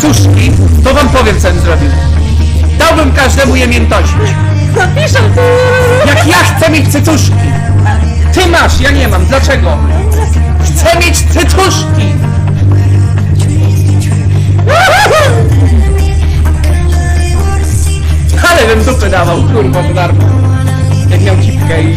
cycuszki, to wam powiem co bym zrobił. Dałbym każdemu je miętosić. Napiszę tu! Jak ja chcę mieć cycuszki! Ty masz, ja nie mam. Dlaczego? Chcę mieć cycuszki! Ale bym dupy dawał, kurwa, za darmo. Jak miał cipkę i...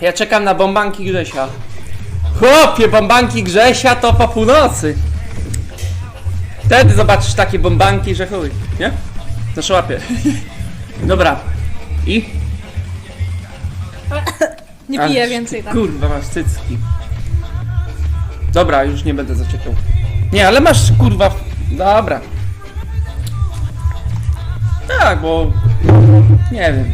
Ja czekam na bombanki Grzesia. Chłopie, bombanki Grzesia to po północy. Wtedy zobaczysz takie bombanki, że chuj, nie? Nasze łapie. Dobra. I? Nie Ach, piję więcej tak. Kurwa, masz cycki. Dobra, już nie będę zaczekał. Nie, ale masz kurwa. Dobra. Tak, bo. Nie wiem.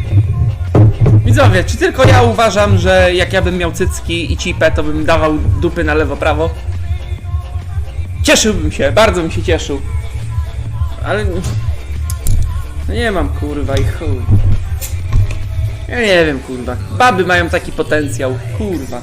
Widzowie, czy tylko ja uważam, że jak ja bym miał cycki i cipę, to bym dawał dupy na lewo, prawo? Cieszyłbym się, bardzo bym się cieszył. Ale. No nie mam kurwa i chuj. Ja nie wiem kurwa. Baby mają taki potencjał, kurwa.